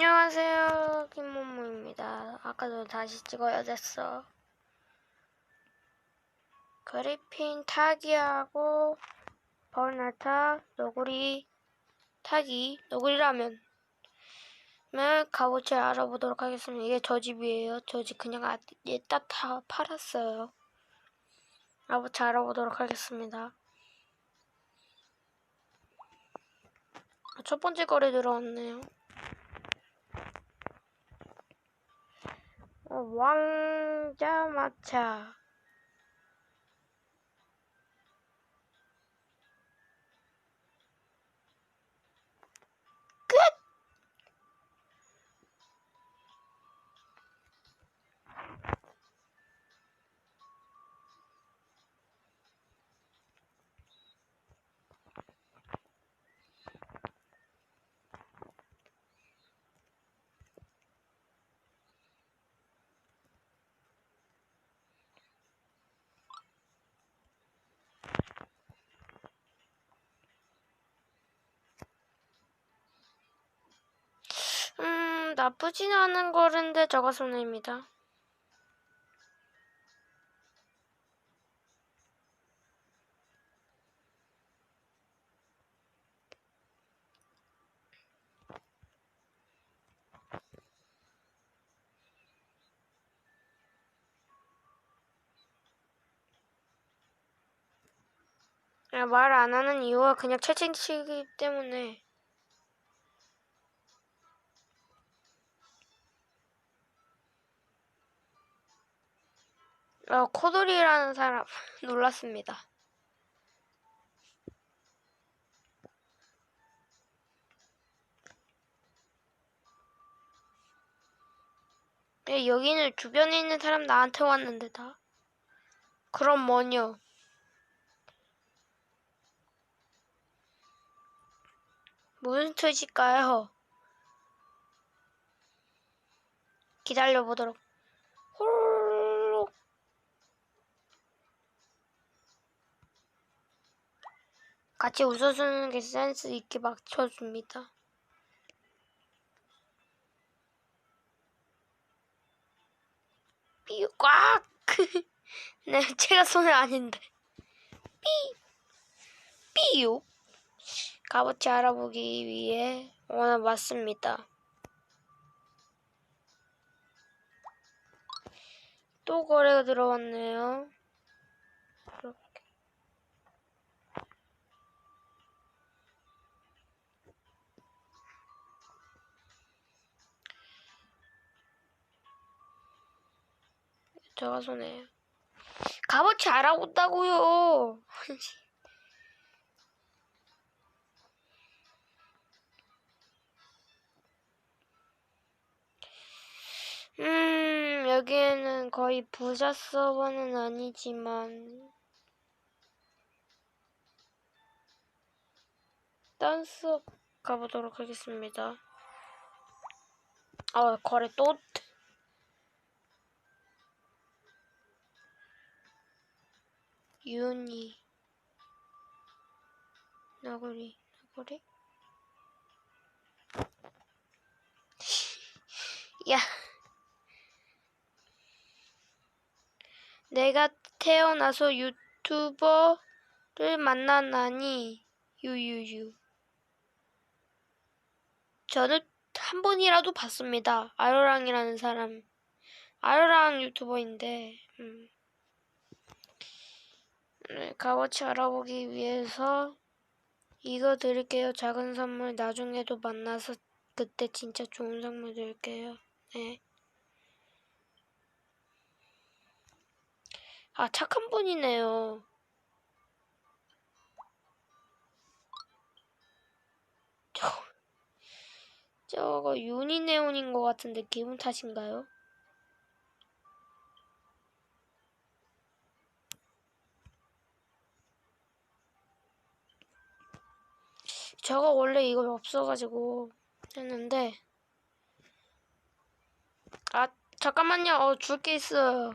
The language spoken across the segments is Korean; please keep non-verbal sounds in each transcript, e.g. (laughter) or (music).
안녕하세요, 김모모입니다. 아까도 다시 찍어야 됐어. 그리핀 타기하고 벌나타 너구리 타기 너구리라면 을 값어치 알아보도록 하겠습니다. 이게 저 집이에요. 저 집 그냥 아, 얘딱 다 팔았어요. 값어치 알아보도록 하겠습니다. 아, 첫 번째 거래 들어왔네요. 왕자 마차. 나쁘진 않은 거인데 저가 손해입니다. 말안 하는 이유가 그냥 채팅치기 때문에 어, 코돌이라는 사람 (laughs) 놀랐습니다. 야, 여기는 주변에 있는 사람 나한테 왔는데 다. 그럼 뭐냐? 무슨 뜻일까요? 기다려보도록. 같이 웃어주는 게 센스 있게 맞춰줍니다. 삐, 꽉! (laughs) 네, 제가 손을 아닌데. 삐! 삐요! 값어치 알아보기 위해 오늘 왔습니다. 또 거래가 들어왔네요. 제가 손에 값어치 알아본다고요. (laughs) 음, 여기에는 거의 부자 서버는 아니지만, 딴 수업 가보도록 하겠습니다. 아, 거래 또, 윤이, 너구리, 너구리? 야. 내가 태어나서 유튜버를 만나나니 유유유. 저는 한 번이라도 봤습니다. 아로랑이라는 사람. 아로랑 유튜버인데. 음. 네, 값어치 알아보기 위해서 이거 드릴게요. 작은 선물 나중에도 만나서 그때 진짜 좋은 선물 드릴게요. 네. 아, 착한 분이네요. 저, 저거 유니네온인 것 같은데 기분 탓인가요? 저거 원래 이거 없어가지고 했는데. 아 잠깐만요. 어 줄 게 있어요.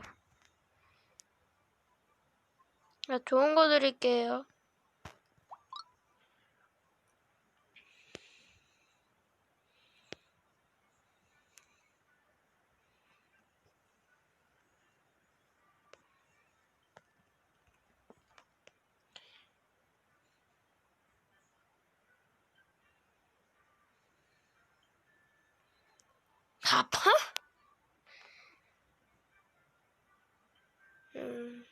아, 좋은 거 드릴게요 아파? 음.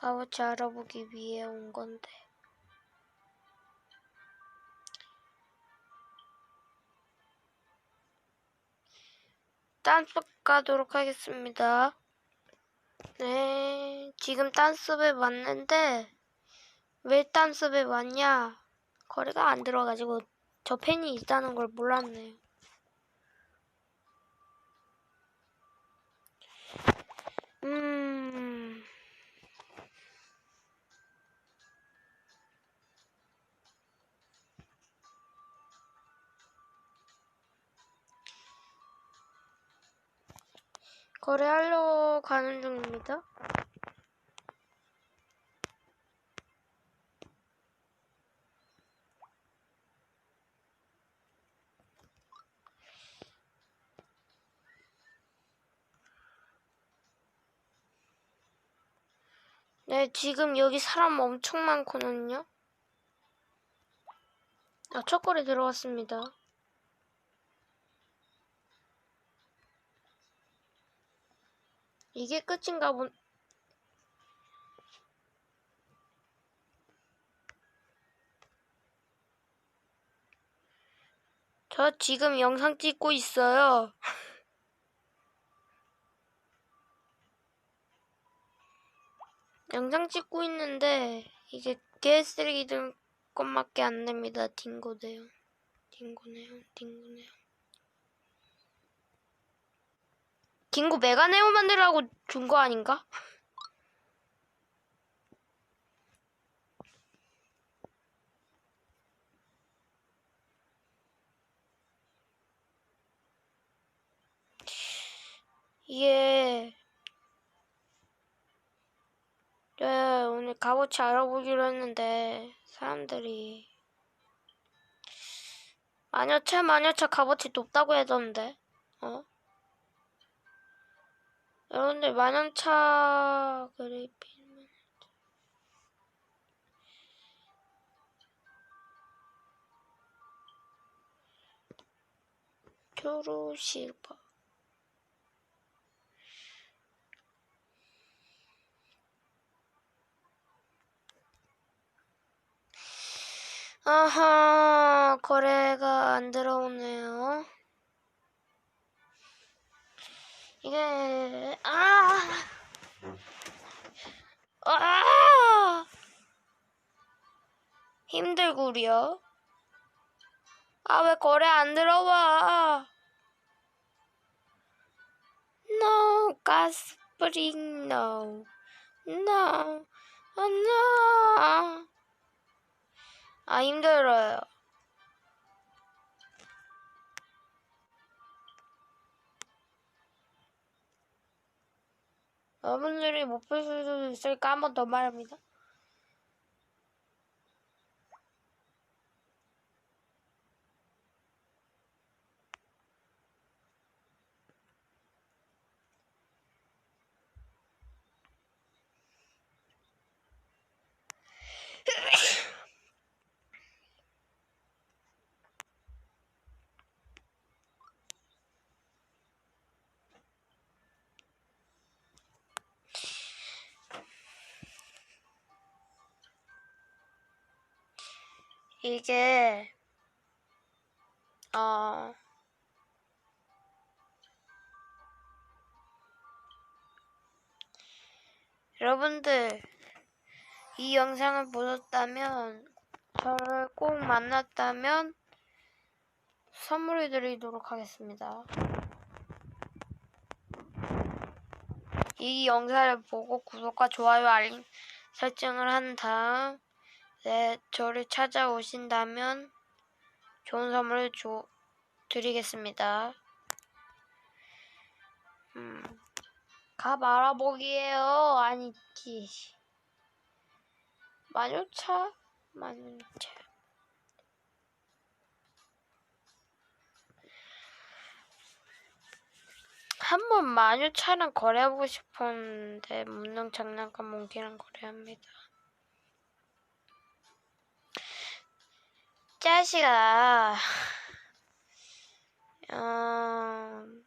값어치 알아보기 위해 온 건데. 딴숲 가도록 하겠습니다. 네, 지금 딴숲에 왔는데 왜 딴숲에 왔냐? 거리가 안 들어가지고 저 펜이 있다는 걸 몰랐네요. 음. 거래하러 가는 중입니다. 네, 지금 여기 사람 엄청 많거든요. 아, 첫 거리 들어왔습니다. 이게 끝인가 본. 저 지금 영상 찍고 있어요. (laughs) 영상 찍고 있는데 이게 개쓰레기 들 것밖에 안 됩니다. 딩고네요. 딩고네요. 딩고네요. 딩고 메가네오 만들라고 준 거 아닌가? 이게 네, 오늘 값어치 알아보기로 했는데 사람들이 마녀차 마녀차 값어치 높다고 해던데 어? 여러분들 마녀차 그래픽 표로 실버 아하, 거래가 안 들어오네요. 이게, 아! 아! 힘들구려. 아, 왜 거래 안 들어와? No, 가스프링, no. No, no. 아, 힘들어요. 여러분들이 못 볼 수도 있으니까 한 번 더 말합니다. 이게 어 여러분들 이 영상을 보셨다면 저를 꼭 만났다면 선물을 드리도록 하겠습니다. 이 영상을 보고 구독과 좋아요 알림 설정을 한 다음 네, 저를 찾아오신다면 좋은 선물을 줘, 드리겠습니다. 음, 값 알아보기에요. 아니지. 마녀차? 마녀차. 한번 마녀차랑 거래하고 싶었는데 문능 장난감 몽키랑 거래합니다. 자식아 어... (sighs)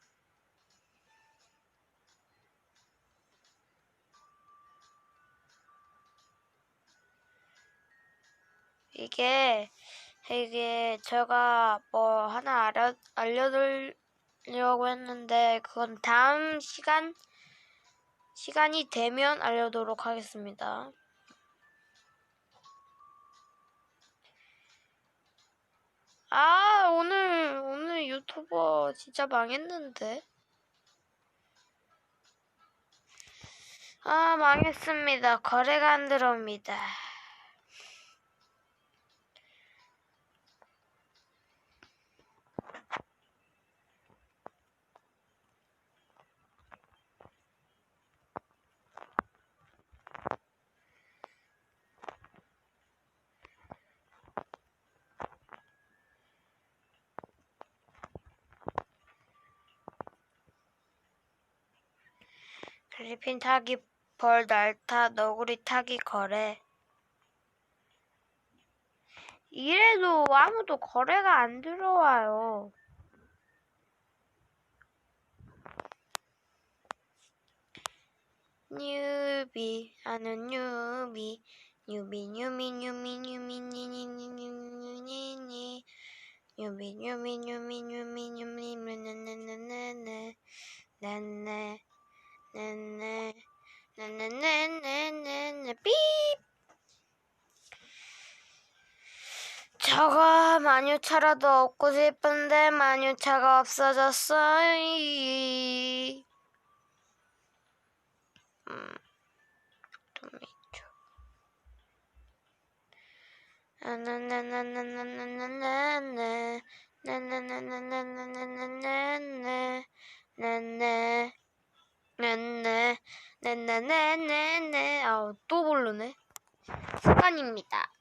이게 이게 제가 뭐 하나 알려 알려드리려고 했는데 그건 다음 시간 시간이 되면 알려도록 하겠습니다. 아 오늘 오늘 유튜버 진짜 망했는데. 아 망했습니다. 거래가 안 들어옵니다. 필리핀 타기 벌 날타 너구리 타기 거래 이래도 아무도 거래가 안 들어와요. 뉴비 아는 뉴비 뉴비 뉴비 뉴비 뉴비 니니니니니니니 뉴비 뉴비 뉴비 뉴비 뉴비 네네네네네 네네 네네 네네네네네 삐 저거 마뉴차라도 얻고 싶은데 마뉴차가 없어졌어. 이. 음, 토미토. 나나나나나나나나나나 나나나나나나나나나나 나나 나나 나나나나나 아우 또 모르네. 습관입니다.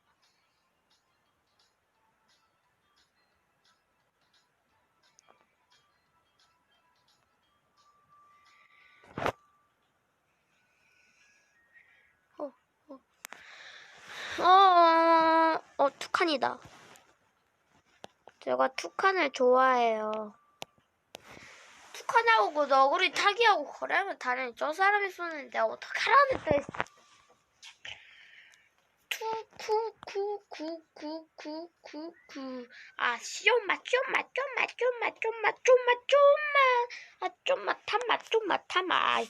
어, 어, 어, 투칸이다. 제가 투칸을 좋아해요. 투칸하고 그 너구리 타기하고 거래하면 다른 저 사람이 쏘는데 내가 어떻게 하라니까. 투쿠쿠쿠쿠쿠쿠쿠 아 시엄마 좀마 좀마 좀마 좀마 좀마 좀마. 아 좀마 타마 좀마 타마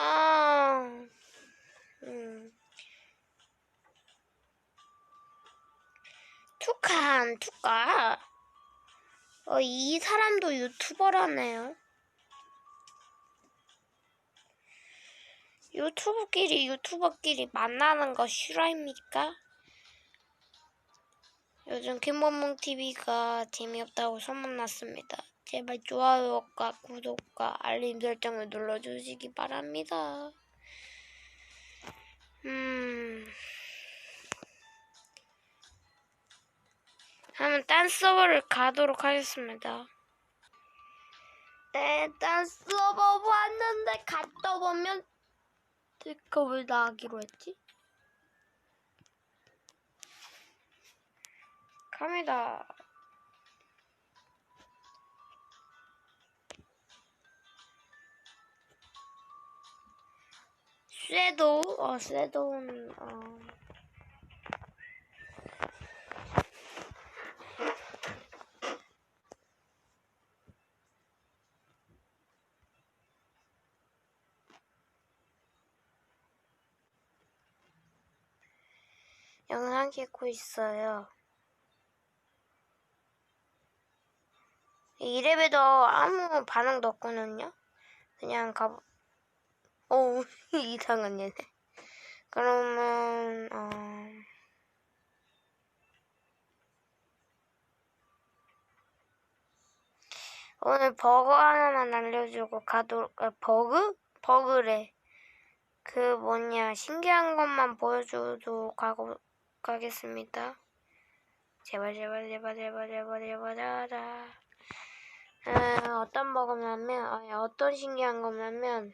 아, 음. 투칸, 투카. 어, 이 사람도 유튜버라네요. 유튜브끼리 유튜버끼리 만나는 거 실화입니까? 요즘 김범몽 TV가 재미없다고 소문났습니다. 제발 좋아요과 구독과 알림 설정을 눌러주시기 바랍니다. 음. 한번 딴 서버를 가도록 하겠습니다. 네, 딴 서버 왔는데 갔다 보면 데컵을 나가기로 했지? 갑니다. 쇠도 어 쇠도는 어 영상 찍고 있어요. 이래봬도 아무 반응도 없거든요. 그냥 가 어 (laughs) 이상한 얘네. 그러면, 어, 오늘 버거 하나만 알려주고 가도록, 아, 버그? 버그래. 그 뭐냐, 신기한 것만 보여주도록 하고, 가겠습니다. 제발, 제발, 제발, 제발, 제발, 제발, 제발. 에, 어떤 버거냐면, 아니, 어떤 신기한 거냐면,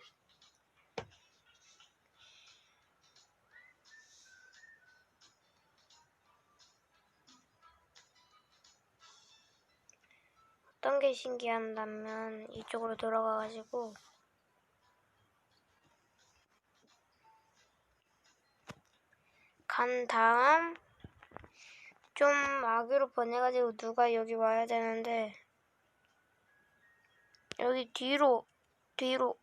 어떤 게 신기한다면 이쪽으로 들어가가지고 간 다음 좀 아기로 보내가지고 누가 여기 와야 되는데 여기 뒤로 뒤로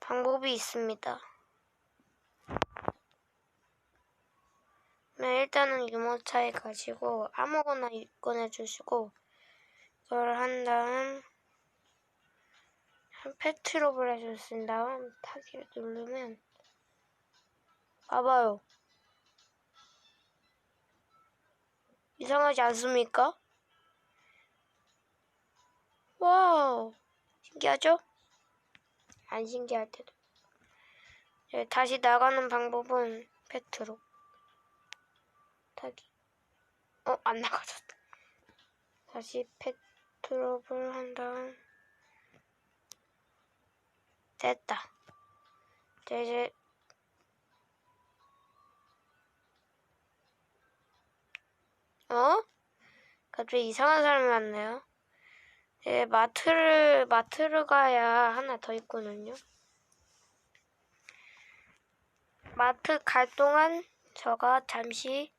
방법이 있습니다. 네, 일단은 유모차에 가시고 아무거나 꺼내주시고 그걸 한 다음 한 페트롭을 해주신 다음 타기를 누르면 봐봐요. 이상하지 않습니까? 와우 신기하죠? 안 신기할 때도 네, 다시 나가는 방법은 페트 롭 타기. 어, 안 나가졌다. 다시 페트롭을 한 다음. 됐다. 자, 이제. 어? 갑자기 이상한 사람이 왔네요. 예, 마트를, 마트를 가야 하나 더 있거든요. 마트 갈 동안 저가 잠시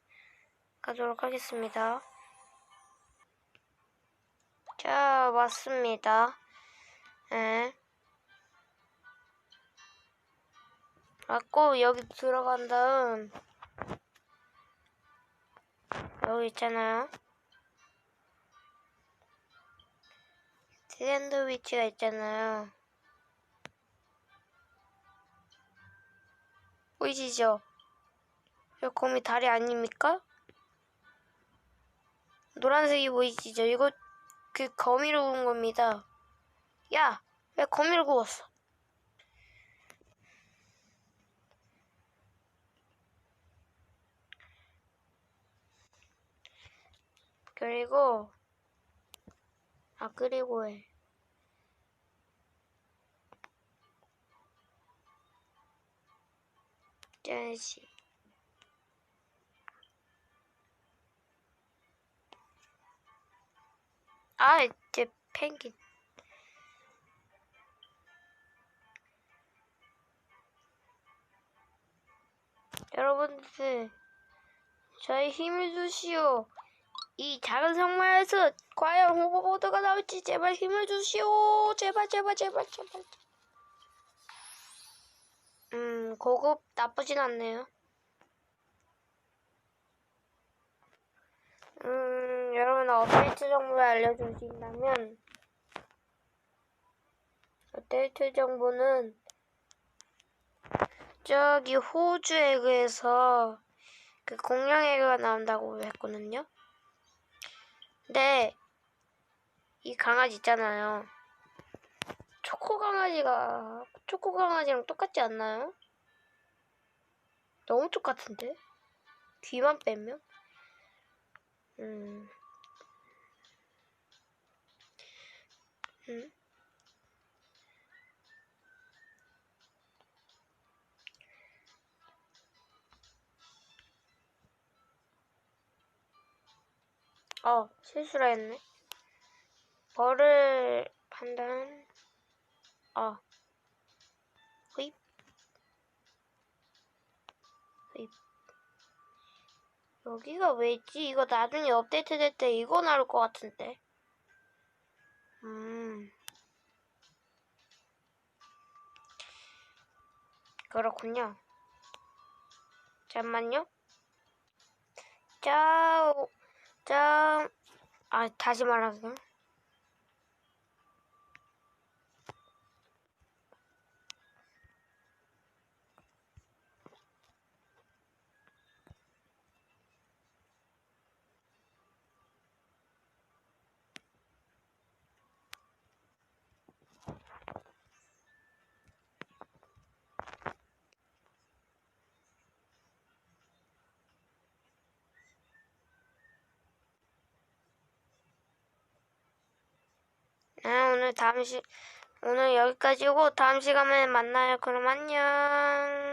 가도록 하겠습니다. 자, 왔습니다. 예. 왔고, 여기 들어간 다음, 여기 있잖아요. 샌드위치가 있잖아요. 보이시죠? 이 곰이 다리 아닙니까? 노란색이 보이시죠? 이거 그 거미를 구운 겁니다. 야, 왜 거미를 구웠어? 그리고 아 그리고 해. 짜지. 아, 이제 펭귄. 여러분들, 저희 힘을 주시오. 이 작은 성마에서 과연 호버보드가 나올지 제발 힘을 주시오. 제발, 제발, 제발, 제발. 음, 고급 나쁘진 않네요. 음, 여러분 업데이트 정보를 알려주신다면 업데이트 정보는 저기 호주 에그에서 그 공룡 에그가 나온다고 했거든요. 근데 이 강아지 있잖아요. 초코 강아지가 초코 강아지랑 똑같지 않나요? 너무 똑같은데? 귀만 빼면? 음. 음. 어, 실수를 했네. 벌을 판단. 어. 휘입. 여기가 왜 있지? 이거 나중에 업데이트 될 때 이거 나올 것 같은데. 그렇군요. 잠만요. 자, 자, 아, 다시 말하세요. 오늘 다음 시, 오늘 여기까지고 다음 시간에 만나요. 그럼 안녕.